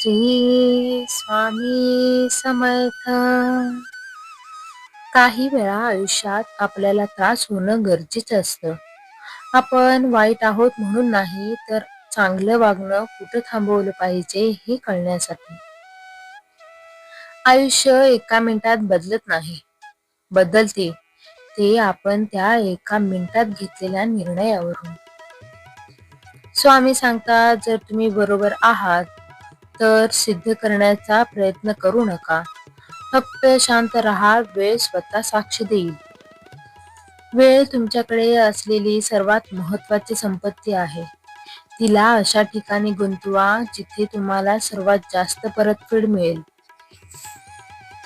श्री स्वामी समर्थ. काही वेळा आयुष्यात आपल्याला त्रास होणं गरजेचं असतं. आपण वाईट आहोत म्हणून नाही तर चांगलं वागणं कुठं थांबवलं पाहिजे हे कळण्यासाठी. आयुष्य एका मिनिटात बदलत नाही. बदलते ते आपण त्या एका मिनिटात घेतलेल्या निर्णयावरून. स्वामी सांगतात जर तुम्ही बरोबर आहात तर सिद्ध करण्याचा प्रयत्न करू नका. फक्त शांत राहा वेळ स्वतः साक्ष देईल. वेळ तुमच्याकडे असलेली सर्वात महत्वाची संपत्ती आहे. तिला अशा ठिकाणी गुंतवा जिथे तुम्हाला सर्वात जास्त परतफेड मिळेल.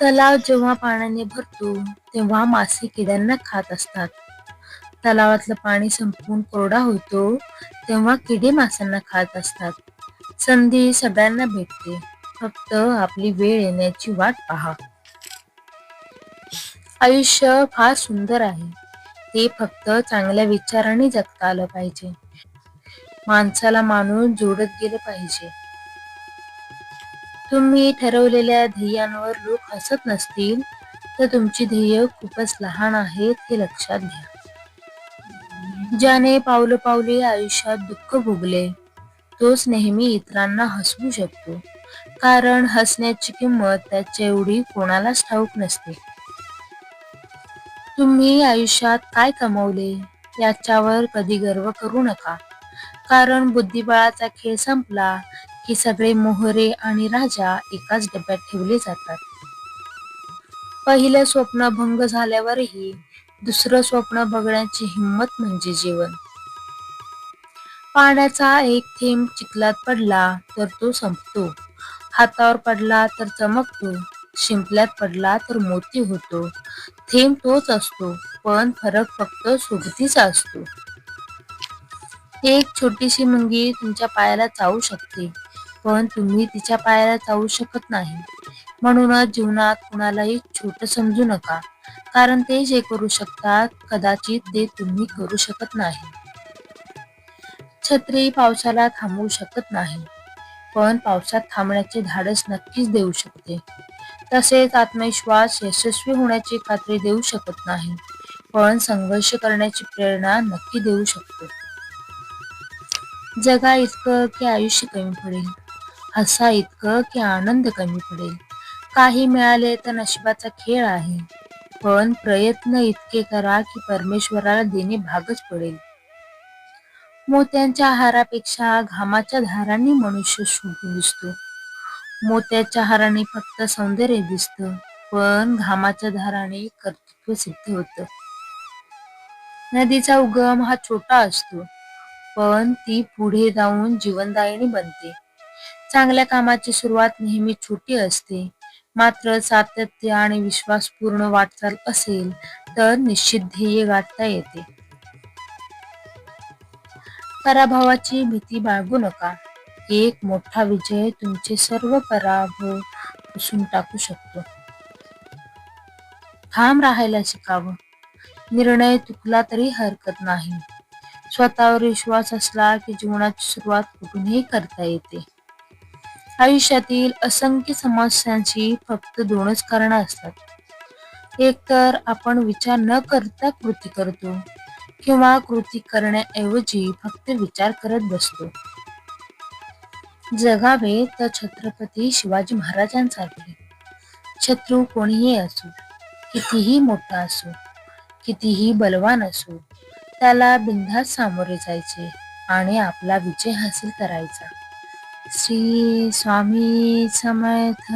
तलाव जेव्हा पाण्याने भरतो तेव्हा मासे किड्यांना खात असतात. तलावातलं पाणी संपून कोरडा होतो तेव्हा किडे माशांना खात असतात. संधी सगळ्यांना भेटते. फक्त आपली वेळ येण्याची वाट पहा. आयुष्य फार सुंदर आहे. ते फक्त चांगल्या विचाराने जगता आलं पाहिजे. माणसाला माणूस जोडत गेलं पाहिजे. तुम्ही ठरवलेल्या ध्येयांवर लोक हसत नसतील तर तुमची ध्येय खूपच लहान आहेत हे लक्षात घ्या. ज्याने पावलं पावले आयुष्यात दुःख भोगले तोच नेहमी इतरांना हसवू शकतो. कारण हसण्याची किंमत त्याच्या एवढी कोणालाच ठाऊक नसते. तुम्ही आयुष्यात काय कमवले? याच्यावर कधी गर्व करू नका. कारण बुद्धिबळाचा खेळ संपला की सगळे मोहरे आणि राजा एकाच डब्यात ठेवले जातात. पहिलं स्वप्न भंग झाल्यावरही दुसरं स्वप्न बघण्याची हिंमत म्हणजे जीवन पाण्याचा एक थेंब चिखलात पडला तर तो संपतो. हातावर पडला तर चमकतो. शिंपल्यात पडला तर मोती होतो. थेंब तोच असतो पण फरक फक्त सोबतीचा असतो. एक छोटीशी मुंगी तुमच्या पायाला चावू शकते पण तुम्ही तिच्या पायाला चावू शकत नाही. म्हणूनच जीवनात कुणालाही छोट समजू नका कारण ते जे करू शकतात कदाचित ते तुम्ही करू शकत नाही. छत्री पावसाला थांबवू शकत नाही. पण पावसात थांबण्याचे धाडस नक्कीच देऊ शकते. तसेच आत्मविश्वास यशस्वी होण्याची खात्री देऊ शकत नाही. पण संघर्ष करण्याची प्रेरणा नक्की देऊ शकतो. जगा इतकं की आयुष्य कमी पडेल. हसा इतकं की आनंद कमी पडेल. काही मिळाले तर नशिबाचा खेळ आहे. पण प्रयत्न इतके करा की परमेश्वराला देणे भागच पडेल. मोत्यांच्या हारापेक्षा घामाच्या धारांनी मनुष्य शुभ दिसतो. मोत्याच्या हाराने फक्त सौंदर्य दिसत पण घामाच्या धाराने कर्तृत्व सिद्ध होत. नदीचा उगम हा छोटा असतो पण ती पुढे जाऊन जीवनदायिनी बनते. चांगल्या कामाची सुरुवात नेहमी छोटी असते. मात्र सातत्य आणि विश्वासपूर्ण वाटचाल असेल तर निश्चित ध्येय गाठता येते. पराभवाची भीती बाळगू नका. एक मोठा विजय तुमचे सर्व पराभव पुसून टाकू शकतो. ठाम राहायला शिकावं. निर्णय चुकला तरी हरकत नाही. स्वतःवर विश्वास असला की जीवनाची सुरुवात कुठूनही करता येते. आयुष्यातील असंख्य समस्यांची फक्त दोनच कारण असतात. एक तर आपण विचार न करता कृती करतो. किंवा कृती करण्याऐवजी फक्त विचार करत बसतो. जगावे तर छत्रपती शिवाजी महाराजांसारखे. शत्रू कोणीही असो कितीही मोठा असो कितीही बलवान असो त्याला बिंधास सामोरे जायचे आणि आपला विजय हासिल करायचा. श्री स्वामी समर्थ.